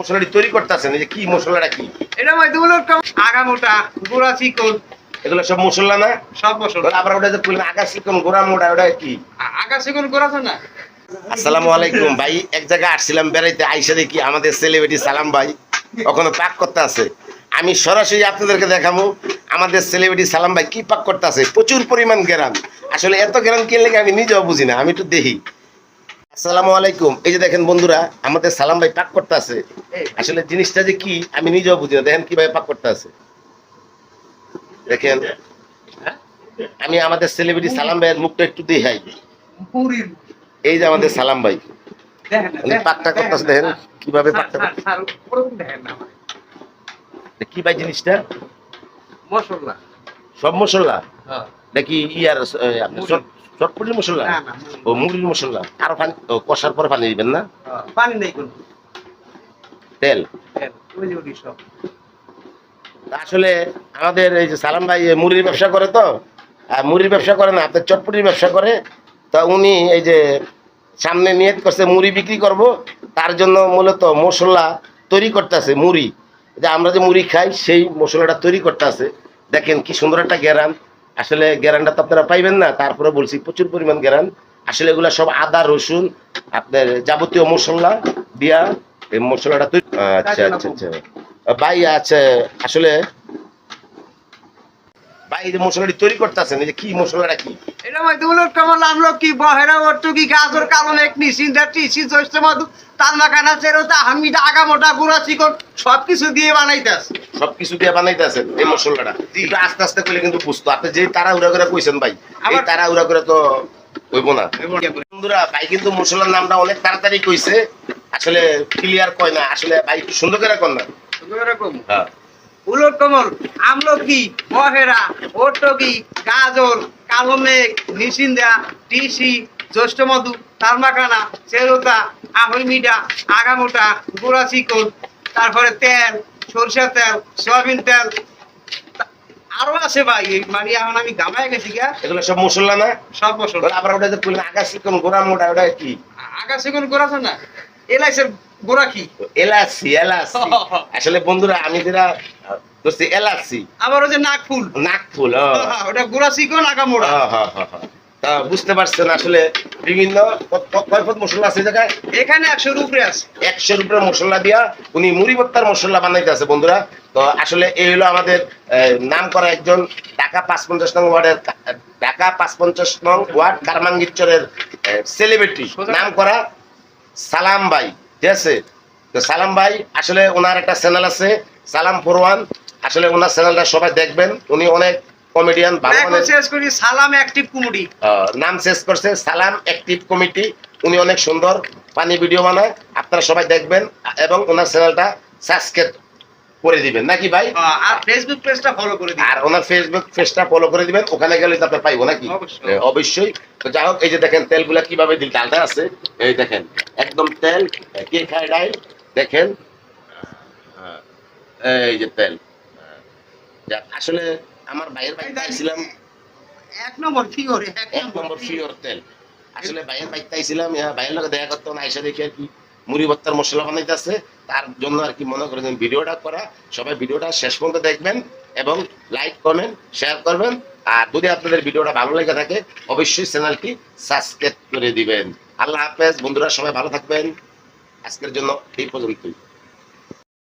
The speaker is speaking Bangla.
মশলাটি তৈরি করতেছেন এই যে কি মশলাটা কি? এটা মধ্যে হলো আগা মোটা গোড়া চিকন। এগুলো সব মশলা না? সব মশলা। আবার ওটা যে বললেন আগা চিকন গোড়া মোড়া ওটা কি? আগা চিকন গোড়া না। আসসালামু আলাইকুম ভাই এক জায়গায় আসছিলাম বেড়াইতে আইসা দেখি আমাদের সেলিব্রিটি সালাম ভাই ওখানে পাক করতে আছে। আমি সরাসরি আপনাদেরকে দেখাবো আমাদের সেলিব্রিটি সালাম ভাই কি পাক করতে আছে প্রচুর পরিমাণ গ্রাম। আসলে এত গ্রাম কিনলে আমি নিজেও বুঝি না আমি একটু দেখি। আসসালামু আলাইকুম। এই যে দেখেন বন্ধুরা আমাদের সালাম ভাই পাক করতে আছে। আসলে জিনিসটা যে কি আমি নিজেও বুঝি না। দেখেন কীভাবে পাক করতে আছে। দেখেন আমি আমাদের সেলিব্রিটি সালাম ভাইয়ের মুখটা একটু দেখাই। পুরির এই যে আমাদের সালাম ভাই। পাকটা করতেছে দেখেন কীভাবে পাকটা। কি ভাই জিনিসটা? মশলা। সব মশলা? হ্যাঁ। নাকি ইয়ার এ, আপনার মুড়ি। চট- চটপটির মশলা ও মুড়ির মশলা আরও পানি কষার পরে পানি দিবেন না? পানি নেই তেল? আসলে আমাদের এই যে সালাম ভাই মুড়ির ব্যবসা করে তো? আর মুড়ির ব্যবসা করে না আপনার চটপটির ব্যবসা করে? তা উনি এই যে সামনে নিয়ত করছে মুড়ি বিক্রি করব তার জন্য মূলত মশলা তৈরি করতেছে মুড়ি। যে আমরা যে মুড়ি খাই সেই মশলাটা তৈরি করতেছে। দেখেন কি সুন্দর একটা গ্যারান আসলে গ্যারানটা তো আপনারা পাইবেন না, তারপরে বলছি প্রচুর পরিমাণ গ্যারান। আসলে এগুলো সব আদা, রসুন, আপনার যাবতীয় মশলা দিয়া এই মশলাটা তৈরি আচ্ছা আচ্ছা আচ্ছা। ভাই আছে আসলে ভাই মশলাটি তৈরি করতেছেন যে কি মশলাটা কি? এটা মধ্যে হলো কেমন আমলকি বহেরা অর্টুকি গাজর কারণ এক নিশিন্দা টিসি জ্যৈষ্ঠ মধু তালমাখানা চেরোতা হামিদা আগা মোটা গুঁড়া চিকন সবকিছু দিয়ে বানাইতেছে। সবকিছু দিয়ে বানাইতেছেন এই মশলাটা। একটু আস্তে আস্তে করলে কিন্তু বুঝতো। আপনি যে তারা উড়া করে কইছেন ভাই এই আবার- তারা উড়া করে তো কইব না। বন্ধুরা ভাই কিন্তু মশলার নামটা অনেক তাড়াতাড়ি কইছে। আসলে ক্লিয়ার কয় না। আসলে ভাই একটু সুন্দর করে কর না হ্যাঁ। উলট কমল আমলকি বহেরা ওটকি গাজর কালো মেঘ নিশিন্দা টিসি জ্যৈষ্ঠ মধু তালমাখানা চেরোতা আহল মিডা আগামোটা গুঁড়া চিকন তারপরে তেল সরষের তেল সয়াবিন তেল। আরও আছে ভাই মানে এখন আমি গামায় গেছি গা এগুলো সব মশলা না? সব তাহলে আবার ওটা যে বললেন আগা চিকন গোড়া মোটা ওটা কি? আগা চিকন গোড়া না। এলাইসের গোড়া কি এলাচি এলাচি। আসলে বন্ধুরা আমি যেটা এলাচি। আবার ওই যে। ওটা গোড়া। তা বুঝতে পারছেন আসলে বিভিন্ন মশলা আছে জায়গায়? এখানে একশোর উপরে আছে। একশোর উপরে মশলা দিয়া উনি মুড়ি ভর্তার মশলা বানাইতে আছে বন্ধুরা। তো আসলে এই হলো আমাদের নাম করা একজন ঢাকা পাঁচ পঞ্চাশ নং ওয়ার্ডের ঢাকা পাঁচ পঞ্চাশ নং ওয়ার্ড কারমাঙ্গিরচরের সেলিব্রিটি নাম করা সালাম ভাই। ঠিক আছে? তো সালাম ভাই আসলে ওনার একটা চ্যানেল আছে সালাম ফোরওয়ান আসলে ওনার চ্যানেলটা সবাই দেখবেন। উনি অনেক কমেডিয়ান ভালো শেষ করি সালাম অ্যাক্টিভ কমেডি নাম শেষ করছে সালাম অ্যাক্টিভ কমিটি উনি অনেক সুন্দর পানি ভিডিও বানায়। আপনারা সবাই দেখবেন। এবং ওনার চ্যানেলটা সাবস্ক্রাইব করে দিবেন। নাকি ভাই? আর ফেসবুক পেজটা ফলো করে দিন আর ওনার ফেসবুক পেজটা ফলো করে দিবেন। ওখানে গেলে তো আপনি পাইবো নাকি? অবশ্যই। তো যাই হোক এই যে দেখেন তেলগুলা কীভাবে দিল ডালটা আছে। এই দেখেন একদম তেল কে খায় ডাল? দেখেন। এই যে তেল। আসলে আমার ভাইয়ের বাড়িতে আইছিলাম। এক নম্বর ফিওর এক নম্বর ফিওর তেল। আসলে ভাইয়ের বাড়িতে আইছিলাম ইয়া ভাইয়ের লোক দেখা করতে না আইসা দেখি আর কি। মুড়ি ভত্তার মশলা বানাইতেছে, তার জন্য আর কি মনে করেন ভিডিওটা করা। সবাই ভিডিওটা শেষ পর্যন্ত দেখবেন এবং লাইক করবেন শেয়ার করবেন। আর যদি আপনাদের ভিডিওটা ভালো লেগে থাকে, অবশ্যই চ্যানেলটি সাবস্ক্রাইব করে দিবেন। আল্লাহ হাফেজ, বন্ধুরা সবাই ভালো থাকবেন। আজকের জন্য এই পর্যন্তই।